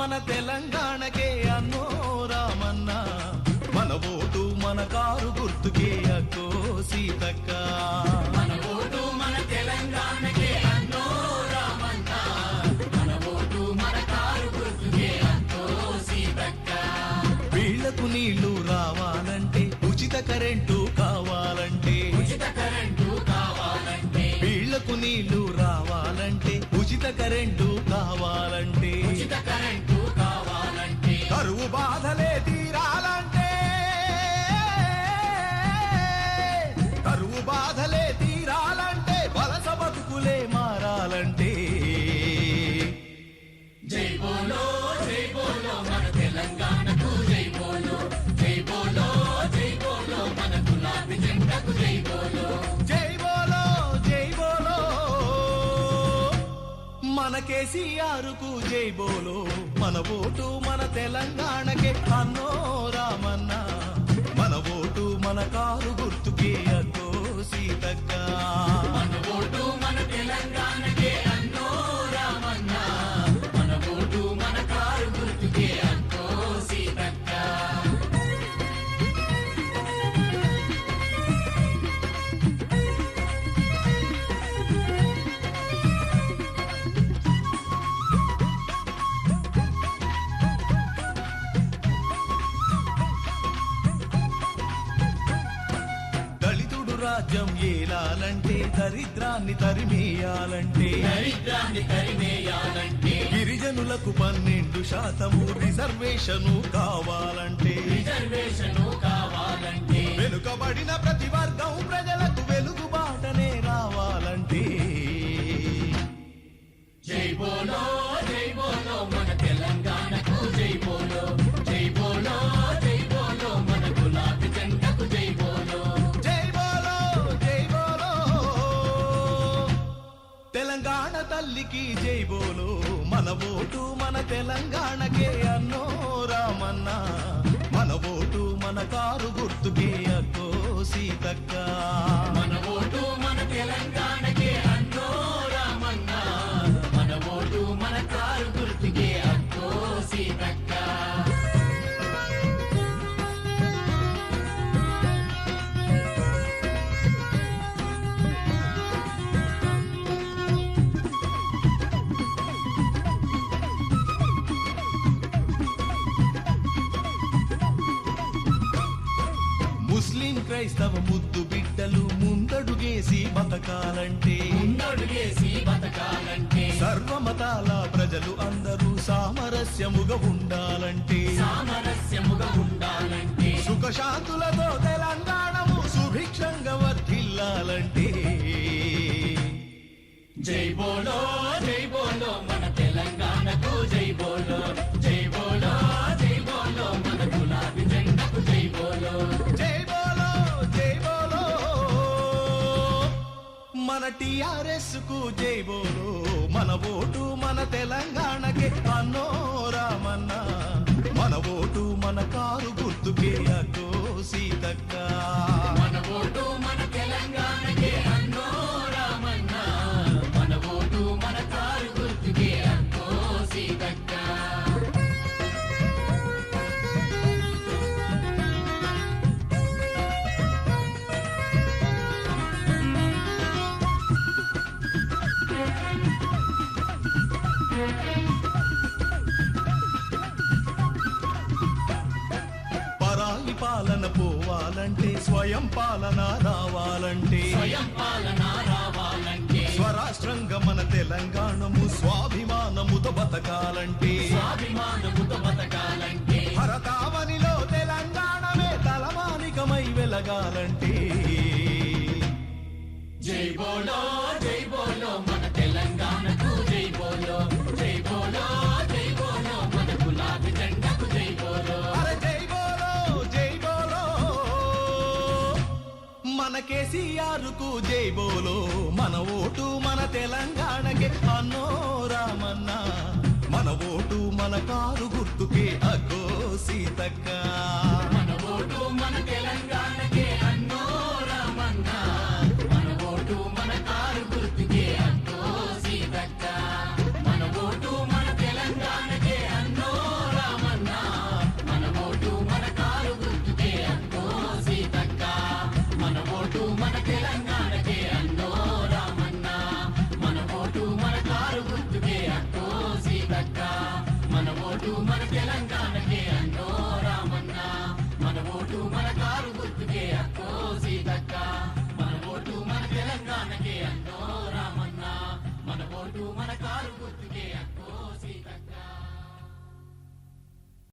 మన తెలంగాణకే అన్నో రామన్న. మన ఓటు మన కారు గుర్తుకే అక్కో సీతక్క. మన ఓటు మన తెలంగాణకే అన్నో రామన్న. మన ఓటు మన కారు గుర్తుకే అంతో సీతక్క. వీళ్ళకు నీళ్ళు రావాలంటే ఉచిత కరెంటు కావాలంటే. ఉచిత కరెంటు కావాలంటే. వీళ్ళకు నీళ్ళు రావాలంటే ఉచిత కరెంటు కావాలంటే. ఉచిత కరెంటు కావాలంటే కరువు బాధలేది. మన కేసీఆర్కు జై బోలో. మన ఓటు మన తెలంగాణకే. అన్నో రామన్న. మన ఓటు మన కారు గుర్తుకే అక్కో సీతక్క. రాజ్యం ఏలాలంటే దరిద్రాన్ని తరిమేయాలంటే. దరిద్రాన్ని తరిమేయాలంటే. గిరిజనులకు పన్నెండు శాతము రిజర్వేషను కావాలంటే. తెలంగాణ తల్లికి జై బోలు. మన ఓటు మన తెలంగాణకే అన్నో రామన్న. మన ఓటు మన కారు గుర్తుకే క్రైస్తవ ముద్దు బిడ్డలు ముందడుగేసి బతకాలంటే. ముందడుగేసి బతకాలంటే. సర్వమతాల ప్రజలు అందరూ సామరస్యముగా ఉండాలంటే. సామరస్యముగా ఉండాలంటే. సుఖశాంతులతో తెలంగాణము సుభిక్షంగా వర్ధిల్లాలంటే. జై బోలో జై బోలో మన టిఆర్ఎస్కు జై బోలో మన ఓటు మన తెలంగాణకే. అన్నో రామన్న మన ఓటు మన కారు గుర్తుకే అగో పరాయి పాలన పోవాలంటే స్వయం పాలన రావాలంటే. స్వయం పాలన రావాలంటే. స్వరాష్ట్రంగా మన తెలంగాణము స్వాభిమానముతో బతకాలంటే. స్వాభిమానముతో బతకాలంటే. భరతావనిలో తెలంగాణమే తలమానికమై వెలగాలంటే. జై బోలో జై బోలో మన కేసీఆర్కు జై బోలో మన జై జై మన జై బోలో. మన ఓటు మన తెలంగాణకే అన్నో రామన్న మన ఓటు మన కారు గుర్తుకే అగో సీతక్క.